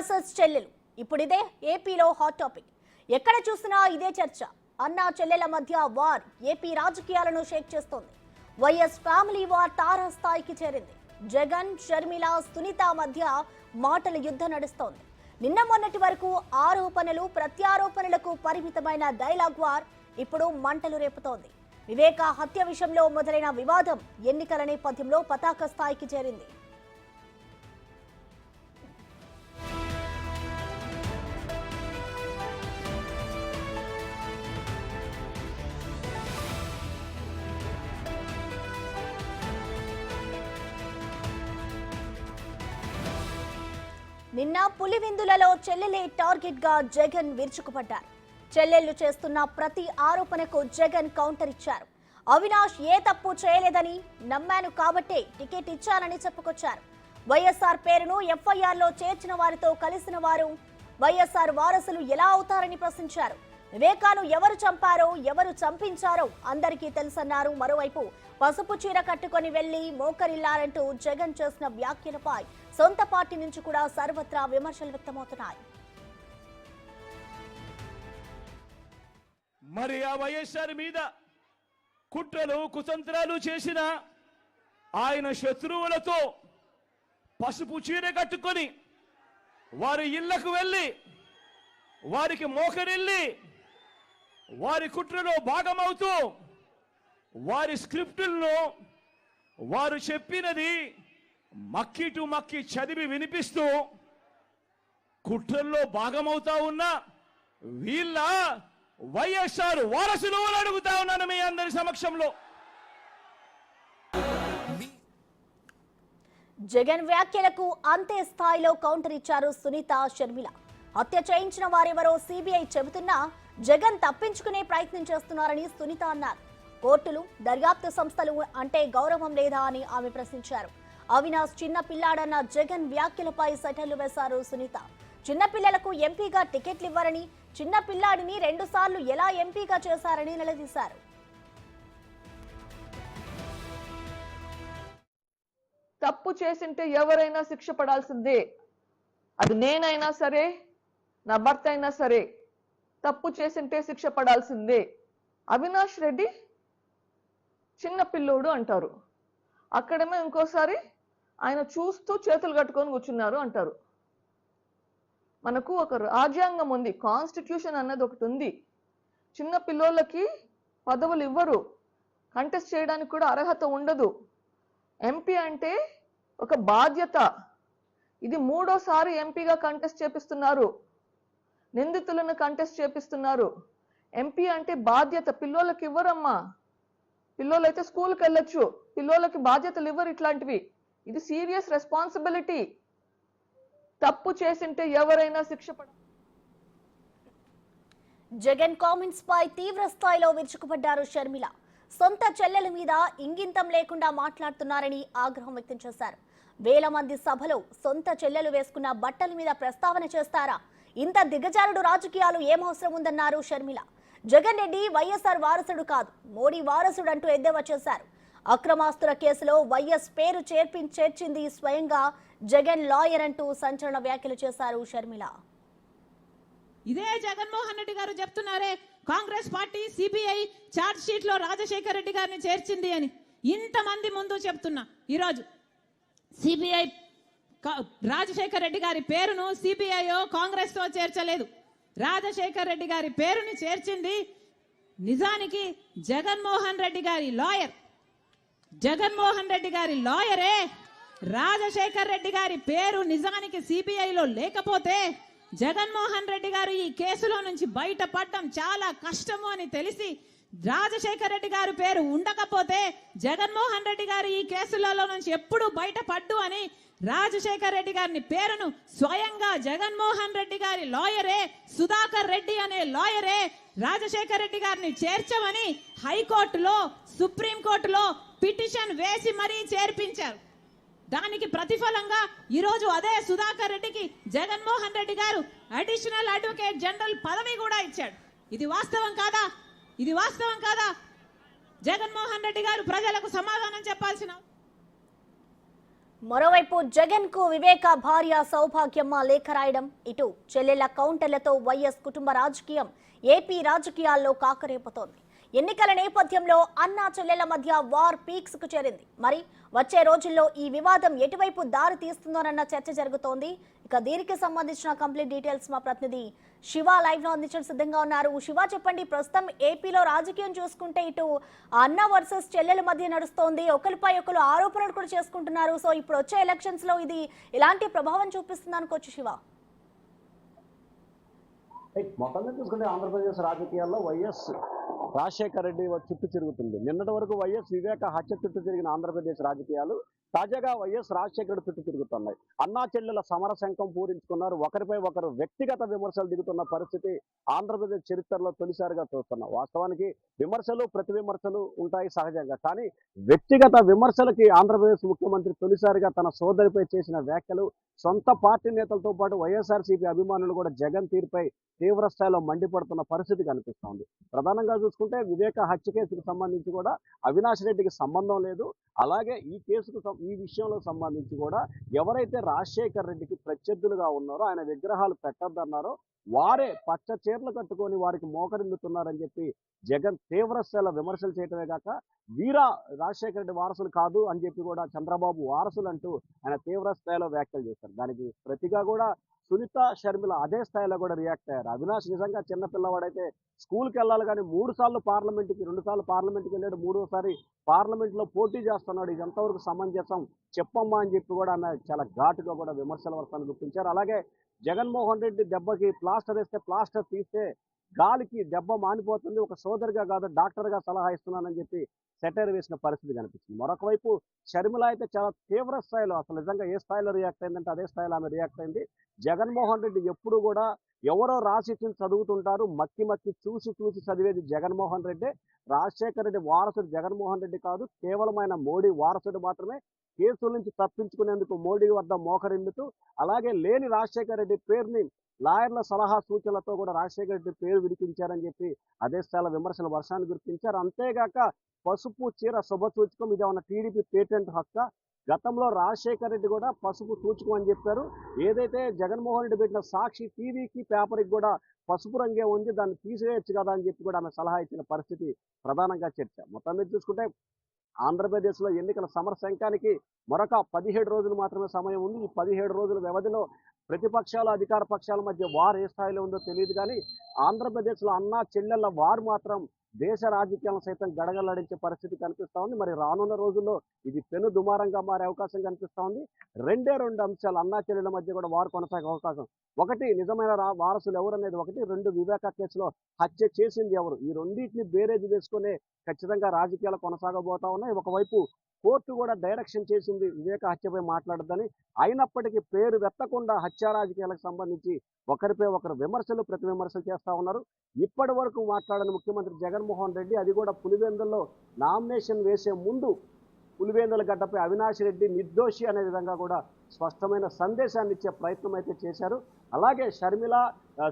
Versus చెల్లెలు. ఇప్పుడు ఇదే ఏపీలో హాట్ టాపిక్ ఎక్కడ చూసినా ఇదే చర్చ. అన్నా చెల్లెల మధ్య వార్ ఏపీ రాజకీయాలను షేక్ చేస్తోంది. వైఎస్ ఫ్యామిలీ వార్ తారా స్థాయికి చేరింది. జగన్ షర్మిల సునీత మధ్య మాటల యుద్ధం నడుస్తోంది. నిన్న మొన్నటి వరకు ఆరోపణలు ప్రత్యారోపణలకు పరిమితమైన డైలాగ్ వార్ ఇప్పుడు మంటలు రేపుతోంది. వివేక హత్య విషయంలో మొదలైన వివాదం ఎన్నికల నేపథ్యంలో పతాక స్థాయికి చేరింది. నిన్న పులివిందులలో చెల్లెలే టార్గెట్గా జగన్ విరుచుకుపడ్డారు. చెల్లెళ్ళు చేస్తున్న ప్రతి ఆరోపణకు జగన్ కౌంటర్ ఇచ్చారు. అవినాష్ ఏ తప్పు చేయలేదని నమ్మాను కాబట్టే టికెట్ ఇచ్చానని చెప్పుకొచ్చారు. వైఎస్ఆర్ పేరును ఎఫ్ఐఆర్లో చేర్చిన వారితో కలిసిన వారు వైఎస్ఆర్ వారసులు ఎలా అవుతారని ప్రశ్నించారు. వివేకాను ఎవరు చంపారో ఎవరు చంపించారో అందరికీ తెలుసన్నారు. మరోవైపు పసుపు చీర కట్టుకొని వెళ్ళి మోకరిల్లారంటూ జగన్ చేసిన వ్యాఖ్యలపై సొంత పార్టీ నుంచి కూడా సర్వత్రా విమర్శలు వ్యక్తమవుతున్నాయి. మరి ఆ వైఎస్ఆర్ మీద కుట్రలు కుతంత్రాలు చేసిన ఆయన శత్రువులతో పసుపు చీర కట్టుకొని వారి ఇళ్ళకు వెళ్ళి వారికి మోకరిల్లి వారి కుట్రలో భాగమవుతూ వారి స్క్రిప్టులను వారు చెప్పినది మక్కి టు మక్కి చదివి వినిపిస్తూ కుట్రల్లో భాగమవుతా ఉన్న వీళ్ళ వైఎస్ఆర్ వారసులు అడుగుతా ఉన్నాను మీ అందరి సమక్షంలో. జగన్ వ్యాఖ్యలకు అంతే స్థాయిలో కౌంటర్ ఇచ్చారు సునీత షర్మిల. హత్య చేయించిన వారెవరో సిబిఐ చెబుతున్నా జగన్ తప్పించుకునే ప్రయత్నం చేస్తున్నారని సునీత అన్నారు. కోర్టులు దర్యాప్తు సంస్థలు అంటే గౌరవం లేదా అని ఆమె ప్రశ్నించారు. అవినాష్ చిన్న పిల్లాడన్న జగన్ వ్యాఖ్యలపై సెటర్లు వేశారు సునీత. చిన్నపిల్లలకు ఎంపీగా టికెట్లు ఇవ్వరని చిన్న పిల్లాడిని రెండుసార్లు ఎలా ఎంపీగా చేశారని నిలదీశారు. తప్పు చేసింటే ఎవరైనా శిక్ష పడాల్సిందే. అది నేనైనా సరే నా భర్త అయినా సరే తప్పు చేసింటే శిక్ష పడాల్సిందే. అవినాష్ రెడ్డి చిన్న పిల్లోడు అంటారు. అక్కడమే ఇంకోసారి ఆయన చూస్తూ చేతులు కట్టుకొని కూర్చున్నారు అంటారు. మనకు ఒక రాజ్యాంగం ఉంది కాన్స్టిట్యూషన్ అన్నది ఒకటి ఉంది. చిన్న పిల్లోళ్ళకి పదవులు ఇవ్వరు కంటెస్ట్ చేయడానికి కూడా అర్హత ఉండదు. ఎంపీ అంటే ఒక బాధ్యత. ఇది మూడోసారి ఎంపీగా కంటెస్ట్ చేపిస్తున్నారు. నిందితులను కంటెస్ట్ చేపిస్తున్నారు. ఎంపీ అంటే బాధ్యత పిల్లోళ్ళకి ఇవ్వరమ్మా. పిల్లోళ్ళైతే స్కూల్కి వెళ్ళొచ్చు. పిల్లోళ్ళకి బాధ్యతలు ఇవ్వరు ఇట్లాంటివి. ఇది సీరియస్ రెస్పాన్సిబిలిటీ తప్పు చేసింటే ఎవరైనా శిక్ష పడ జగన్ కామెంట్స్ పై తీవ్ర స్థాయిలో విరుచుకుపడ్డారు షర్మిల. సొంత చెల్లెల మీద ఇంగింతం లేకుండా మాట్లాడుతున్నారని ఆగ్రహం వ్యక్తం చేశారు. వేల మంది సభలో సొంత చెల్లెలు వేసుకున్న బట్టల మీద ప్రస్తావన చేస్తారా? ఇంత దిగజారుడు రాజకీయాలు ఏమవసరం ఉందన్నారు షర్మిల. జగన్ రెడ్డి వైఎస్ఆర్ వారసుడు కాదు. మోడీ వారసుడు అంటూ ఎద్దేవా చేశారు. అక్రమాస్తుల కేసులో వైఎస్ పేరు చేర్పి చేర్చింది స్వయంగా జగన్ లాయర్ అంటూ సంచలన వ్యాఖ్యలు చేశారు షర్మిల. ఇదే జగన్మోహన్ రెడ్డి గారు చెప్తున్నారే. కాంగ్రెస్ పార్టీ సిబిఐ చార్జ్ షీట్లో రాజశేఖర్ రెడ్డి గారిని చేర్చింది అని. ఇంతమంది ముందు చెప్తున్నా. ఈరోజు సిబిఐ రాజశేఖర్ రెడ్డి గారి పేరును సిబిఐ కాంగ్రెస్తో చేర్చలేదు. రాజశేఖర్ రెడ్డి గారి పేరుని చేర్చింది నిజానికి జగన్మోహన్ రెడ్డి గారి లాయర్. జగన్మోహన్ రెడ్డి గారి లాయరే రాజశేఖర్ రెడ్డి గారి పేరు నిజానికి సిబిఐలో లేకపోతే జగన్మోహన్ రెడ్డి గారు ఈ కేసులో నుంచి బయటపడడం చాలా కష్టము అని తెలిసి రాజశేఖర్ రెడ్డి గారి పేరు ఉండకపోతే జగన్మోహన్ రెడ్డి గారు ఈ కేసులలో నుంచి ఎప్పుడు బయటపడ్డు అని రాజశేఖర్ రెడ్డి గారిని పేరును స్వయంగా జగన్మోహన్ రెడ్డి గారి లాయరే సుధాకర్ రెడ్డి అనే లాయరే రాజశేఖర్ రెడ్డి గారిని చేర్చమని హైకోర్టులో సుప్రీంకోర్టులో పిటిషన్ వేసి మరీ చేర్పించారు. దానికి ప్రతిఫలంగా ఈరోజు అదే సుధాకర్ రెడ్డికి జగన్మోహన్ రెడ్డి గారు అడిషనల్ అడ్వకేట్ జనరల్ పదవి కూడా ఇచ్చాడు. ఇది వాస్తవం కాదా? ఇది వాస్తవం కాదా? జగన్మోహన్ రెడ్డి గారు ప్రజలకు సమాధానం చెప్పాల్సిన మరోవైపు జగన్కు వివేక భార్య సౌభాగ్యమ్మ లేఖ రాయడం ఇటు చెల్లెల కౌంటర్లతో వైఎస్ కుటుంబ రాజకీయం ఏపీ రాజకీయాల్లో కాకరేపుతోంది. ఎన్నికల నేపథ్యంలో అన్నా చెల్లెల మధ్య వార్ పీక్స్కు చేరింది. మరి వచ్చే రోజుల్లో ఈ వివాదం ఎటువైపు దారి తీస్తుందోనన్న చర్చ జరుగుతోంది. ఇక దీనికి సంబంధించిన కంప్లీట్ డీటెయిల్స్ మా ప్రతినిధి శివ లైవ్లో అందించడం సిద్ధంగా ఉన్నారు. శివ చెప్పండి ప్రస్తుతం ఏపీలో రాజకీయం చూసుకుంటే ఇటు అన్న వర్సెస్ చెల్లెల మధ్య నడుస్తోంది. ఒకరిపై ఒకరు ఆరోపణలు కూడా చేసుకుంటున్నారు. సో ఇప్పుడు వచ్చే ఎలక్షన్స్లో ఇది ఎలాంటి ప్రభావం చూపిస్తుంది అనుకోవచ్చు శివ? మొత్తంగా చూసుకుంటే ఆంధ్రప్రదేశ్ రాజకీయాల్లో వైఎస్ రాజశేఖర రెడ్డి చుట్టూ తిరుగుతుంది. నిన్నటి వరకు వైఎస్ వివేక హత్య చుట్టూ తిరిగిన ఆంధ్రప్రదేశ్ రాజకీయాలు తాజాగా వైఎస్ రాజశేఖర రెడ్డి చుట్టూ తిరుగుతున్నాయి. అన్నా చెల్లెల సమర శంఖం పూరించుకున్నారు. ఒకరిపై ఒకరు వ్యక్తిగత విమర్శలు దిగుతున్న పరిస్థితి ఆంధ్రప్రదేశ్ చరిత్రలో తొలిసారిగా చూస్తున్నాం. వాస్తవానికి విమర్శలు ప్రతి విమర్శలు ఉంటాయి సహజంగా. కానీ వ్యక్తిగత విమర్శలకి ఆంధ్రప్రదేశ్ ముఖ్యమంత్రి తొలిసారిగా తన సోదరిపై చేసిన వ్యాఖ్యలు సొంత పార్టీ నేతలతో పాటు వైఎస్ఆర్సీపీ అభిమానులు కూడా జగన్ తీరుపై తీవ్ర స్థాయిలో మండిపడుతున్న పరిస్థితి కనిపిస్తోంది. ప్రధానంగా చూసుకుంటే వివేక హత్య కేసుకు సంబంధించి కూడా అవినాష్ రెడ్డికి సంబంధం లేదు. అలాగే ఈ కేసుకు ఈ విషయంలో సంబంధించి కూడా ఎవరైతే రాజశేఖర్ రెడ్డికి ప్రత్యర్థులుగా ఉన్నారో ఆయన విగ్రహాలు పెట్టద్దన్నారో. వారే పచ్చ చీరలు కట్టుకొని వారికి మోకరిల్లుతున్నారని చెప్పి జగన్ తీవ్రస్థాయిలో విమర్శలు చేయటమే కాక వీరా రాజశేఖర రెడ్డి వారసులు కాదు అని చెప్పి కూడా చంద్రబాబు వారసులు అంటూ ఆయన తీవ్ర స్థాయిలో వ్యాఖ్యలు చేశారు. దానికి ప్రతిగా కూడా సునీత షర్మిల అదే స్థాయిలో కూడా రియాక్ట్ అయ్యారు. అవినాష్ నిజంగా చిన్నపిల్లవాడైతే స్కూల్కి వెళ్ళాలి కానీ మూడు సార్లు పార్లమెంట్కి రెండు సార్లు పార్లమెంట్కి వెళ్ళాడు మూడోసారి పార్లమెంట్లో పోటీ చేస్తున్నాడు. ఇది ఎంతవరకు సమంజసం? చెప్పమ్మా అని చెప్పి కూడా ఆమె చాలా ఘాటుగా కూడా విమర్శల వర్షాన్ని గుర్తించారు అలాగే జగన్మోహన్ రెడ్డి దెబ్బకి ప్లాస్టర్ వేస్తే ప్లాస్టర్ తీస్తే గాలికి దెబ్బ మానిపోతుంది. ఒక సోదరిగా కాదు డాక్టర్గా సలహా ఇస్తున్నానని చెప్పి సెటైర్ వేసిన పరిస్థితి కనిపిస్తుంది. మరొక వైపు షర్మిల అయితే చాలా తీవ్ర స్థాయిలో అసలు నిజంగా ఏ స్థాయిలో రియాక్ట్ అయిందంటే అదే స్థాయిలో ఆమె రియాక్ట్ అయింది. జగన్మోహన్ రెడ్డి ఎప్పుడు కూడా ఎవరో రాసిచ్చిన చదువుతుంటారు. మక్కి మక్కి చూసి చూసి చదివేది జగన్మోహన్ రెడ్డి. రాజశేఖర రెడ్డి వారసుడు జగన్మోహన్ రెడ్డి కాదు. కేవలమైన మోడీ వారసుడు మాత్రమే కేసుల నుంచి తప్పించుకునేందుకు మోడీ వద్ద మోకరిందుతూ అలాగే లేని రాజశేఖర రెడ్డి పేరుని లాయర్ల సలహా సూచనలతో కూడా రాజశేఖర రెడ్డి పేరు విడిపించారని చెప్పి అదే స్థాయిలో విమర్శల వర్షాన్ని గుర్తించారు. అంతేగాక పసుపు చీర శుభ సూచకం. ఇది ఉన్న టీడీపీ పేటెంట్ హక్క? గతంలో రాజశేఖర్ రెడ్డి కూడా పసుపు సూచకం అని చెప్పారు. ఏదైతే జగన్మోహన్ రెడ్డి పెట్టిన సాక్షి టీవీకి పేపర్కి కూడా పసుపు రంగే ఉంది. దాన్ని తీసివేయచ్చు కదా అని చెప్పి కూడా ఆమె సలహా ఇచ్చిన పరిస్థితి ప్రధానంగా చర్చ. మొత్తం మీద చూసుకుంటే ఆంధ్రప్రదేశ్లో ఎన్నికల సమర శంఖానికి మరొక పదిహేడు రోజులు మాత్రమే సమయం ఉంది. ఈ పదిహేడు రోజుల వ్యవధిలో ప్రతిపక్షాలు అధికార పక్షాల మధ్య వార్ ఏ స్థాయిలో ఉందో తెలియదు కానీ ఆంధ్రప్రదేశ్లో అన్నా చెల్లెళ్ళ వారు మాత్రం దేశ రాజకీయాలను సైతం గడగలాడించే పరిస్థితి కనిపిస్తూ ఉంది. మరి రానున్న రోజుల్లో ఇది పెను దుమారంగా మారే అవకాశం కనిపిస్తూ ఉంది. రెండే రెండు అంశాలు అన్నా చెల్లెల మధ్య కూడా వారు కొనసాగే అవకాశం. ఒకటి నిజమైన రా వారసులు ఎవరు అనేది ఒకటి. రెండు వివేక కేసులో హత్య చేసింది ఎవరు? ఈ రెండింటిని బేరేజ్ వేసుకునే ఖచ్చితంగా రాజకీయాలు కొనసాగబోతా ఉన్నాయి. ఒకవైపు కోర్టు కూడా డైరెక్షన్ చేసింది. వివేక హత్యపై మాట్లాడద్దని. అయినప్పటికీ పేరు వెత్తకుండా హత్య రాజకీయాలకు సంబంధించి ఒకరిపై ఒకరు విమర్శలు ప్రతి విమర్శలు చేస్తూ ఉన్నారు. ఇప్పటి వరకు మాట్లాడిన ముఖ్యమంత్రి జగన్మోహన్ రెడ్డి అది కూడా పులివెందుల్లో నామినేషన్ వేసే ముందు పులివేందుల గడ్డపై అవినాష్ రెడ్డి నిర్దోషి అనే విధంగా కూడా స్పష్టమైన సందేశాన్ని ఇచ్చే ప్రయత్నం అయితే చేశారు. అలాగే షర్మిల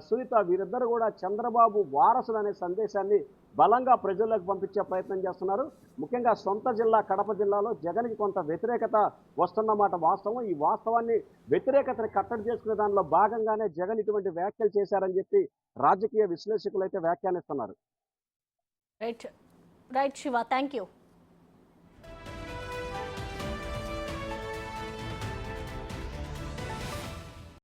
సునీత వీరిద్దరు కూడా చంద్రబాబు వారసులు అనే సందేశాన్ని బలంగా ప్రజల్లోకి పంపించే ప్రయత్నం చేస్తున్నారు. ముఖ్యంగా సొంత జిల్లా కడప జిల్లాలో జగన్కి కొంత వ్యతిరేకత వస్తున్నమాట వాస్తవం. ఈ వాస్తవాన్ని వ్యతిరేకతని కట్టడి చేసుకునే దానిలో భాగంగానే జగన్ ఇటువంటి వ్యాఖ్యలు చేశారని చెప్పి రాజకీయ విశ్లేషకులు అయితే వ్యాఖ్యానిస్తున్నారు. Right right Shiva thank you